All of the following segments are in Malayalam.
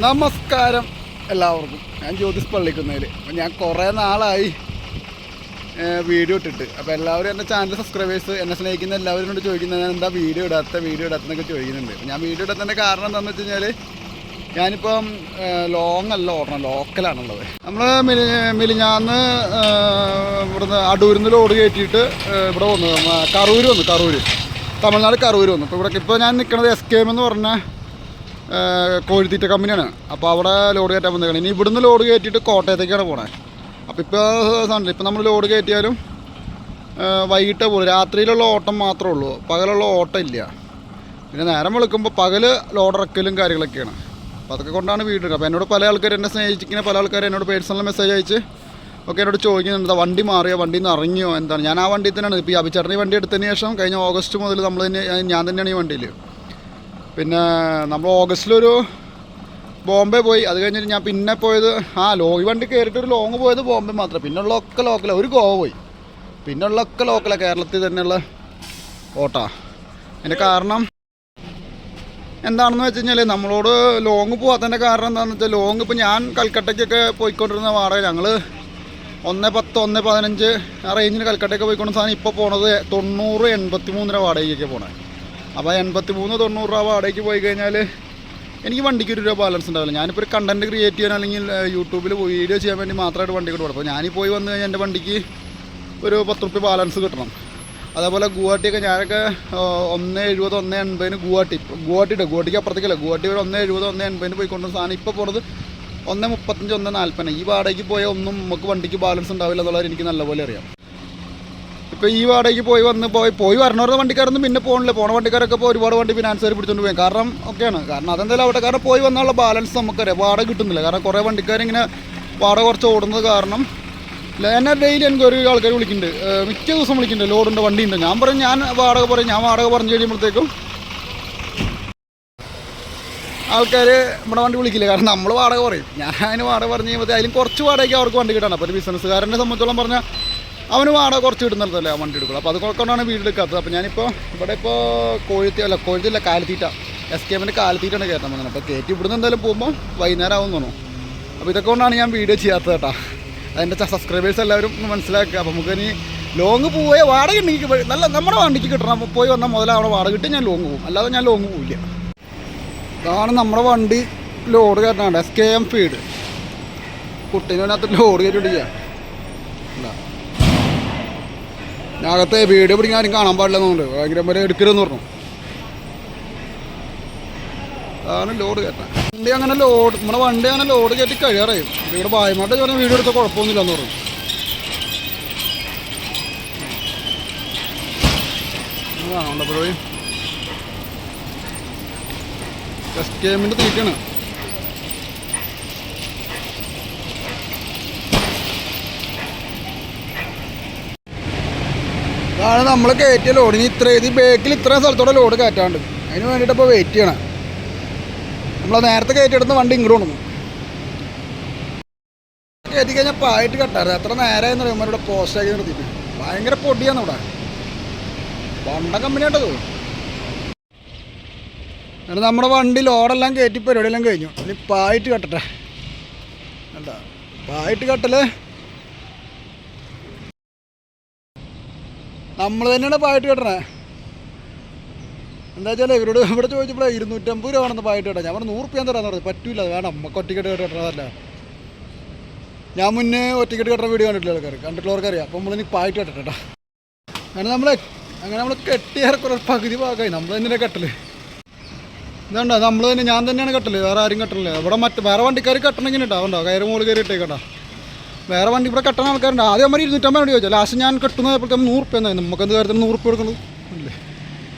നമസ്കാരം എല്ലാവർക്കും. ഞാൻ ജ്യോതിസ് പള്ളിക്കുന്നതിൽ അപ്പം ഞാൻ കുറേ നാളായി വീഡിയോ ഇട്ടിട്ട്. അപ്പോൾ എല്ലാവരും എന്റെ ചാനൽ സബ്സ്ക്രൈബേഴ്സ് എന്നെ സ്നേഹിക്കുന്ന എല്ലാവരും കൊണ്ട് ചോദിക്കുന്നത് ഞാൻ എന്താ വീഡിയോ ഇടാത്ത വീഡിയോ ഇടാത്തെന്നൊക്കെ ചോദിക്കുന്നുണ്ട്. അപ്പോൾ ഞാൻ വീഡിയോ ഇടാത്തതിന്റെ കാരണം എന്താണെന്ന് വെച്ച് കഴിഞ്ഞാൽ ഞാനിപ്പം ലോങ് അല്ല ഓടണം ലോക്കലാണുള്ളത്. നമ്മൾ മിലി മിലിഞ്ഞാന്ന് ഇവിടുന്ന് അടൂരിൽ നിന്ന് ലോഡ് കയറ്റിയിട്ട് ഇവിടെ വന്നു. കറൂർ വന്നു കറൂർ തമിഴ്നാട് കറൂർ വന്നു. ഇപ്പോൾ ഇവിടെ ഇപ്പോൾ ഞാൻ നിൽക്കുന്നത് എസ് കെ എം എന്ന് പറഞ്ഞ കോഴിത്തീറ്റ കമ്പനിയാണ്. അപ്പോൾ അവിടെ ലോഡ് കയറ്റാൻ വന്നേക്കണം. ഇനി ഇവിടുന്ന് ലോഡ് കയറ്റിയിട്ട് കോട്ടയത്തേക്കാണ് പോണേ. അപ്പോൾ ഇപ്പോൾ സാധനം ഇപ്പോൾ നമ്മൾ ലോഡ് കയറ്റിയാലും വൈകിട്ട് പോകുള്ളൂ രാത്രിയിലുള്ള ഓട്ടം മാത്രമേ ഉള്ളൂ. പകലുള്ള ഓട്ടം ഇല്ല. പിന്നെ നേരം വെളുക്കുമ്പോൾ പകൽ ലോഡ് ഇറക്കലും കാര്യങ്ങളൊക്കെയാണ്. അപ്പോൾ അതൊക്കെ കൊണ്ടാണ് വീട് അപ്പോൾ എന്നോട് പല ആൾക്കാർ എന്നെ സ്നേഹിച്ചിരിക്കുന്ന പല ആൾക്കാർ എന്നോട് പേഴ്സണൽ മെസ്സേജ് അയച്ച് ഒക്കെ എന്നോട് ചോദിക്കുന്നുണ്ട്. വണ്ടി മാറിയോ? വണ്ടിയിൽ നിന്ന് ഇറങ്ങിയോ? എന്താണ്? ഞാൻ ആ വണ്ടിയിൽ തന്നെയാണ്. ഇപ്പോൾ ഈ അഭിചേട്ടൻ വണ്ടി എടുത്തതിന് ശേഷം കഴിഞ്ഞ ഓഗസ്റ്റ് മുതൽ നമ്മൾ തന്നെ ഞാൻ തന്നെയാണ് ഈ വണ്ടിയിൽ പിന്നെ നമ്മൾ ഓഗസ്റ്റിലൊരു ബോംബെ പോയി. അത് കഴിഞ്ഞിട്ട് ഞാൻ പിന്നെ പോയത് ആ ലോ ഈ വണ്ടി കയറിയിട്ട് ഒരു ലോങ് പോയത് ബോംബെ മാത്രം. പിന്നെ ഉള്ളതൊക്കെ ലോക്കലാണ് ഒരു ഗോവ പോയി. പിന്നെ ഉള്ളതൊക്കെ ലോക്കലാണ് കേരളത്തിൽ തന്നെയുള്ള ഓട്ടാ. അതിന്റെ കാരണം എന്താണെന്ന് വെച്ച് കഴിഞ്ഞാൽ നമ്മളോട് ലോങ് പോകാത്തതിന്റെ കാരണം എന്താണെന്ന് വെച്ചാൽ ലോങ് ഇപ്പോൾ ഞാൻ കൽക്കട്ടയ്ക്കൊക്കെ പോയിക്കൊണ്ടിരുന്ന വാടക ഞങ്ങൾ ഒന്ന് പത്ത് ഒന്ന് പതിനഞ്ച് ആ റേഞ്ചിന് കൽക്കട്ടയ്ക്ക് പോയിക്കൊണ്ട സാധനം ഇപ്പോൾ പോണത് തൊണ്ണൂറ് എൺപത്തി മൂന്നര വാടകയ്ക്കൊക്കെ പോണേ. അപ്പോൾ എൺപത്തി മൂന്ന് തൊണ്ണൂറ് രൂപ വാടകയ്ക്ക് പോയി കഴിഞ്ഞാൽ എനിക്ക് വണ്ടിക്ക് ഒരു രൂപ ബാലൻസ് ഉണ്ടാവില്ല. ഞാനിപ്പോൾ ഒരു കണ്ടന്റ് ക്രിയേറ്റ് ചെയ്യാൻ അല്ലെങ്കിൽ യൂട്യൂബിൽ വീഡിയോ ചെയ്യാൻ വേണ്ടി മാത്രമായിട്ട് വണ്ടി കൊണ്ട് അപ്പോൾ ഞാനീ പോയി വന്നു കഴിഞ്ഞാൽ എന്റെ വണ്ടിക്ക് ഒരു പത്ത് റുപ്യ ബാലൻസ് കിട്ടണം. അതേപോലെ ഗുവാഹട്ടിയൊക്കെ ഞാനൊക്കെ ഒന്ന് എഴുപത് ഒന്ന് എൺപതിന് ഗുവാഹട്ടി. ഗുവാഹട്ടിയുടെ ഗുവാഹട്ടിക്ക് അപ്പുറത്തേക്കല്ല? ഗുവാഹട്ടി ഒരു ഒന്ന് എഴുപത് ഒന്ന് എൺപതിന് പോയിക്കൊണ്ടുവന്ന സാധനം ഇപ്പോൾ പോണത് ഒന്ന് മുപ്പത്തഞ്ച് ഒന്ന് നാൽപ്പതിന് ഈ വാടകയ്ക്ക് പോയാൽ ഒന്നും നമുക്ക് വണ്ടിക്ക് ബാലൻസ് ഉണ്ടാവില്ല എന്നുള്ളത് എനിക്ക് നല്ലപോലെ അറിയാം. ഇപ്പോൾ ഈ വാടകയ്ക്ക് പോയി വന്ന് പോയി പോയി വരണവരുടെ വണ്ടിക്കാരൊന്നും പിന്നെ പോകണില്ല പോണ വണ്ടിക്കാരൊക്കെ ഇപ്പോൾ ഒരുപാട് വണ്ടി ഫിനാൻസുകാർ പിടിച്ചുകൊണ്ട് പോയി. കാരണം ഒക്കെയാണ്. കാരണം അതെന്തായാലും അവിടെ കാരണം പോയി വന്നുള്ള ബാലൻസ് നമുക്കറിയാം. വാടക കിട്ടുന്നില്ല. കാരണം കുറേ വണ്ടിക്കാരിങ്ങനെ വാടക കുറച്ച് ഓടുന്നത് കാരണം എന്നെ ഡെയിലി എനിക്ക് ഒരു ആൾക്കാർ വിളിക്കുന്നുണ്ട് മിക്ക ദിവസം വിളിക്കുന്നുണ്ട് ലോഡുണ്ട് വണ്ടിയുണ്ട്. ഞാൻ പറയും ഞാൻ വാടക പറയും. ഞാൻ വാടക പറഞ്ഞു കഴിയുമ്പോഴത്തേക്കും ആൾക്കാർ നമ്മുടെ വണ്ടി വിളിക്കില്ല. കാരണം നമ്മൾ വാടക പറയും. ഞാൻ അതിന് വാടക പറഞ്ഞു കഴിയുമ്പോൾ അതിലും കുറച്ച് വാടകയ്ക്ക് അവർക്ക് വണ്ടി കിട്ടണം അപ്പോൾ ഒരു ബിസിനസ്സുകാരനെ സംബന്ധിച്ചോളം പറഞ്ഞാൽ അവന് വാടക കുറച്ച് ഇടുന്നിടത്തല്ലേ ആ വണ്ടി എടുക്കുള്ളൂ. അപ്പോൾ അത് കൊണ്ടാണ് വീട് എടുക്കാത്തത്. അപ്പോൾ ഞാനിപ്പോൾ ഇവിടെ ഇപ്പോൾ കോഴിത്തി അല്ല കോഴിത്തി കാലിത്തീറ്റ. എസ് കെ എമ്മിന്റെ കാലിത്തീറ്റാണ് കയറ്റാൻ പോകുന്നത് അപ്പോൾ കയറ്റി ഇവിടുന്ന് എന്തായാലും പോകുമ്പോൾ വൈകുന്നേരം ആവും തോന്നുന്നു. അപ്പോൾ ഇതൊക്കെ കൊണ്ടാണ് ഞാൻ വീഡിയോ ചെയ്യാത്തത് കേട്ടോ. അതിന്റെ സബ്സ്ക്രൈബേഴ്സ് എല്ലാവരും മനസ്സിലാക്കുക. അപ്പോൾ നമുക്ക് ഇനി ലോങ് പോയ വാടക ഉണ്ടെങ്കിൽ നല്ല നമ്മുടെ വണ്ടിക്ക് കിട്ടണം. അപ്പോൾ പോയി വന്നാൽ മുതലാവണ വാടക കിട്ടി ഞാൻ ലോങ് പോകും. അല്ലാതെ ഞാൻ ലോങ് പോവില്ല. ഇതാണ് നമ്മുടെ വണ്ടി ലോഡ് കയറ്റാണ്ട് എസ് കെ എം ഫീഡ് കുട്ടീനകത്ത് ലോഡ് കയറ്റിട്ടില്ല ഞാകത്തെ വീഡിയോ പിടിക്കാൻ ആരും കാണാൻ പാടില്ലെന്നുണ്ട്. ഭയങ്കര വരെ എടുക്കരുതെന്ന് പറഞ്ഞു. അതാണ് ലോഡ് കയറ്റാൻ വണ്ടി അങ്ങനെ ലോഡ് നമ്മുടെ വണ്ടി അങ്ങനെ ലോഡ് കയറ്റി കഴിയാറായി. ഇവിടെ ബായമായിട്ട് പറഞ്ഞ വീഡിയോ എടുത്താൽ കുഴപ്പമൊന്നുമില്ലെന്ന് പറഞ്ഞു. കാണണ്ടപ്പോഴേ എസ് കെ എമ്മിന്റെ തീറ്റാണ് ഇതാണ് നമ്മൾ കയറ്റിയ ലോഡ് ഇനി ഇത്ര ഇത് ബേക്കിൽ ഇത്രയും സ്ഥലത്തോടെ ലോഡ് കയറ്റാണ്ട്. അതിന് വേണ്ടിയിട്ട് ഇപ്പോൾ വെയിറ്റ് ചെയ്യണം. നമ്മൾ നേരത്തെ കയറ്റിയെടുത്ത വണ്ടി ഇങ്ങോട്ട് കൊണ്ടു കയറ്റി കഴിഞ്ഞാൽ പായിട്ട് കെട്ടാറ് എത്ര പറയുമ്പോൾ ഇവിടെ പോസ്റ്റാക്കി നിർത്തിയിട്ട് ഭയങ്കര പൊടിയാണ് ഇവിടെ. വണ്ട കമ്പനിയായിട്ടത് എന്നിട്ട് നമ്മുടെ വണ്ടി ലോഡെല്ലാം കയറ്റി പരിപാടിയെല്ലാം കഴിഞ്ഞു. ഇനി പായിട്ട് കെട്ടട്ടെ. അല്ല പായിട്ട് കെട്ടൽ നമ്മൾ തന്നെയാണ് പായിട്ട് കെട്ടണേ. എന്താ വെച്ചാൽ ഇവരോട് ഇവിടെ ചോദിച്ചപ്പോൾ ഇരുന്നൂറ്റമ്പത് രൂപ ആണെന്ന് പായിട്ട് കേട്ടോ. ഞാൻ പറഞ്ഞു നൂറ് തരാന്ന് പറഞ്ഞത്? പറ്റൂല വേണം നമുക്ക് ഒറ്റക്കെട്ട് കെട്ടണതല്ല ഞാൻ മുന്നേ ഒറ്റക്കെട്ട് കെട്ടുന്ന വീഡിയോ കണ്ടിട്ടില്ല ആൾക്കാർ കണ്ടിട്ടുള്ളവർക്ക് അറിയാം അപ്പോൾ നമ്മളിനി പായിട്ട് കെട്ടട്ടെ അങ്ങനെ നമ്മൾ അങ്ങനെ നമ്മൾ കെട്ടിയ കുറേ പകുതി ഭാഗമായി. നമ്മൾ തന്നെയാണ് കെട്ടൽ. ഇതുണ്ടോ? നമ്മൾ തന്നെ ഞാൻ തന്നെയാണ് കെട്ടൽ. വേറെ ആരും കെട്ടലില്ല. ഇവിടെ മറ്റ് വേറെ വണ്ടിക്കാർ കെട്ടണമെങ്കിൽ ഉണ്ടാവുണ്ടോ കയറ് മുകളിൽ കയറി ഇട്ടേക്കട്ടോ വേറെ വണ്ടി ഇവിടെ കെട്ടണ ആൾക്കാരുണ്ട്. ആദ്യം അമ്മ ഇരുന്നൂറ്റമ്പത് വേണ്ടി ചോദിച്ചാൽ ലാസ്റ്റ് ഞാൻ കെട്ടുന്നപ്പോഴത്തെ നൂറ് റുപ്യ എന്നായി നമുക്ക് എന്ത് കാര്യത്തിന് നൂറ് റുപ്യ കൊടുക്കുന്നത് അല്ലേ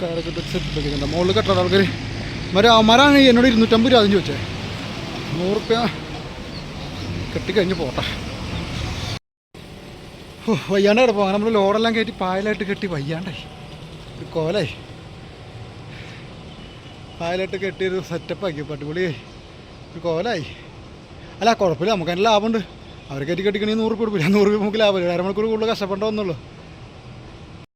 കാര്യത്തിൽ സെറ്റ് വെക്കുന്നുണ്ട് മുകളിൽ കെട്ടണ ആൾക്കാർ മരം അമ്മരാണ് എന്നോട് ഇരുന്നൂറ്റമ്പത് രൂപ അതിന് ചോദിച്ചത് നൂറ് റുപ്യ കെട്ടിക്കഴിഞ്ഞ് പോട്ടെ. വയ്യാണ്ട് കിടപ്പോ. അങ്ങനെ നമ്മൾ ലോഡെല്ലാം കയറ്റി പായലായിട്ട് കെട്ടി വയ്യാണ്ടായി. ഒരു കോലായി. പായലായിട്ട് കെട്ടിയൊരു സെറ്റപ്പ് ആക്കി. പട്ടുപൊളിയായി ഒരു കോലായി. അല്ല കുഴപ്പമില്ല. നമുക്ക് അതിന് ലാഭമുണ്ട്. അവർ കയറ്റി കെട്ടിക്കണി നൂറ് രൂപ കൊടുക്കില്ല നൂറ് രൂപ നമുക്ക് ലാഭമില്ല അരമണിക്കൂർ കൂടുതൽ കഷ്ടപ്പെട്ടോ വന്നുള്ളൂ